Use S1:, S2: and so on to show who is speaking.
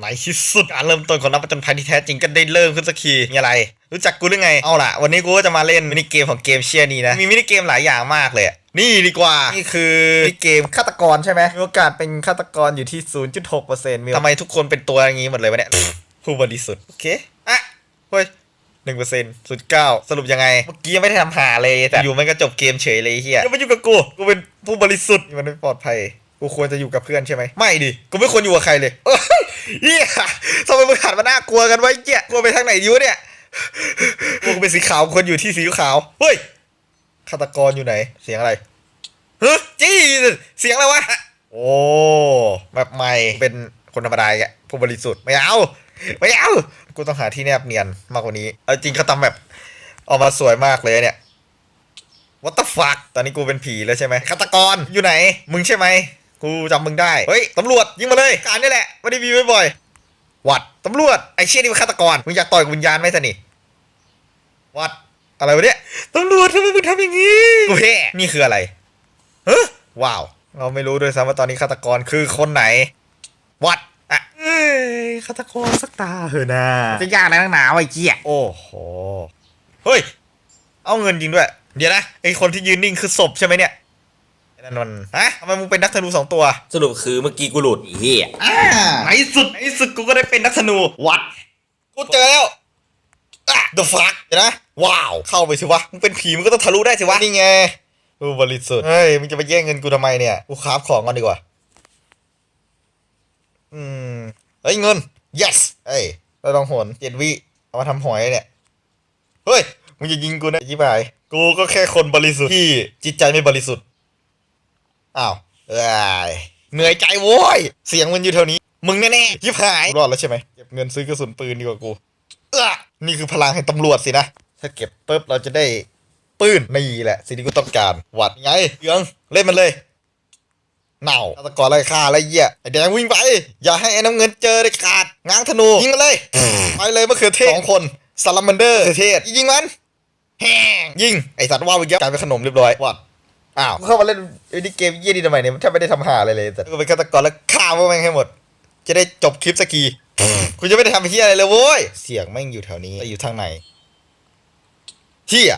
S1: ในที่สุดการเริ่มต้นของนักผจญภัยที่แท้จริงก็ได้เริ่มขึ้นสักทีมีอะไร รู้จักกูหรือไง เอาล่ะ วันนี้กูก็จะมาเล่นมินิเกมของเกมเชียร์นี้นะ มีมินิเกมหลายอย่างมากเลยอะนี่ดีกว่า นี่คือมินิเกมฆาตกรใช่ไหมมีโอกาสเป็นฆาตกรอยู่ที่ 0.6%มีทำไมทุกคนเป็นตัวอย่างนี้หมดเลยวะเนี่ยผู้บริสุทธิ์โอเคอะเฮ้ยหนึ่งเปอร์เซ็นต์ศูนย์เก้าสรุปยังไง เมื่อกี้ยังไม่ได้ทำหาเลยแต่อยู่มันก็จบเกมเฉยเลยไอ้เฮียอย่ามายุ่งกับกู กูเป็นผู้บริสุทธิ์มันไม่ปลอดภัย กูควรจะอยู่กับเพื่อนใช่ไหมไม่ดิกูไม่ควรอยู่กับใครเลยเอ้ยเฮียทำไมมึงหันมาน่ากลัวกันไว้เหี้ยกลัวไปทางไหนดีวะเนี่ยกูเป็นสีขาวคนอยู่ที่สีขาวเฮ้ยฆาตกรอยู่ไหน เสียงอะไรเฮ้ยจี้เสียงอะไรวะโอ้แบบใหม่เป็นคนธรรมดาแกผู้บริสุทธิ์ไม่เอาไม่เอากูต้องหาที่แนบเนียนมากกว่านี้เอาจริงเขาทำแบบออกมาสวยมากเลยเนี่ย What the fuck ตอนนี้กูเป็นผีแล้วใช่ไหมฆาตกรอยู่ไหน มึงใช่ไหม กูจำมึงได้ เฮ้ยตำรวจยิงมาเลย การนี่แหละไม่ได้มีบ่อยๆวัดตำรวจไอ้เชี่ยนี่เป็นฆาตกรมึงอยากต่อยกับวิญญาณไหมสนิวัดอะไรวะเนี่ยตำรวจทำไมมึงทำอย่างนี้กูแฮ่นี่คืออะไรเฮ้ว้าว เราไม่รู้ด้วยซ้ำว่าตอนนี้ฆาตกรคือคนไหนวัดอะเอ้ยฆาตกรสักตาเหอะนะ
S2: จะยากอะไรนักหนาไอ้เจี๊ย
S1: โอ้โหเฮ้ย เอาเงินจริงด้วย เดี๋ยวนะไอคนที่ยืนนิ่งคือศพใช่ไหมเนี่ยไอ้ นั่นมันฮะทำไมมึงเป็นนักธนูสองตัว
S2: สรุปคือเมื่อกี้กูหลุดไอ้เฮีย
S1: ในสุดในสุดกูก็ได้เป็นนักธนูวัดกูเจอแล้วอะ the fuck เดี๋ยวนะ ว้าว เข้าไปสิวะ มึงเป็นผีมึงก็ต้องทะลุได้สิวะ นี่ไงกูบริสุทธิ์เฮ้ย มึงจะไปแย่งเงินกูทำไมเนี่ย กูคราฟของก่อนดีกว่า อืม เฮ้ย เงิน yes เฮ้ยเราลองหนเจ็ดวิ เอามาทำหอยเนี่ย เฮ้ย มึงจะยิงกูนะยิบหาย กูก็แค่คนบริสุทธิ์ที่จิตใจไม่บริสุทธิ์ อ้าวเอ้ยเหนื่อยใจโว้ย เสียงมันอยู่แถวนี้ มึงแน่ๆยิบหาย รอดแล้วใช่ไหมเก็บเงินซื้อกระสุนปืนดีกว่ากู เออนี่คือพลังแห่งตำรวจสินะ ถ้าเก็บปุ๊บเราจะได้ปืนนี่แหละ สิ่งที่กูต้องการ หวัดไงเยืองเล่นมันเลยเน่าฆาตกรไล่ฆ่าอะไรเหี้ยไอแดงวิ่งไป อย่าให้ไอ้น้ำเงินเจอเด็ดขาดง้างธนูยิงมันเลย ไปเลยมะเขือเทศสองคนซาลามันเดอร์เขือเทศยิงมันแหงยิงไอสัตว์ว่าวไปเยอะกลายเป็นขนมเรียบร้อยวัด อ้าวเข้ามาเล่นไอ้นี่เกมเยี่ยนี่ทำไมเนี่ยมันแทบไม่ได้ทำหาอะไรเลยแต่ก็เป็นฆาตกรแล้วฆ่าพวกแม่งให้หมด จะได้จบคลิปสักทีคุณจะไม่ได้ทำเฮียอะไรเลยโว้ยเสียงแม่งอยู่แถวนี้แต่อยู่ทางไหนเฮีย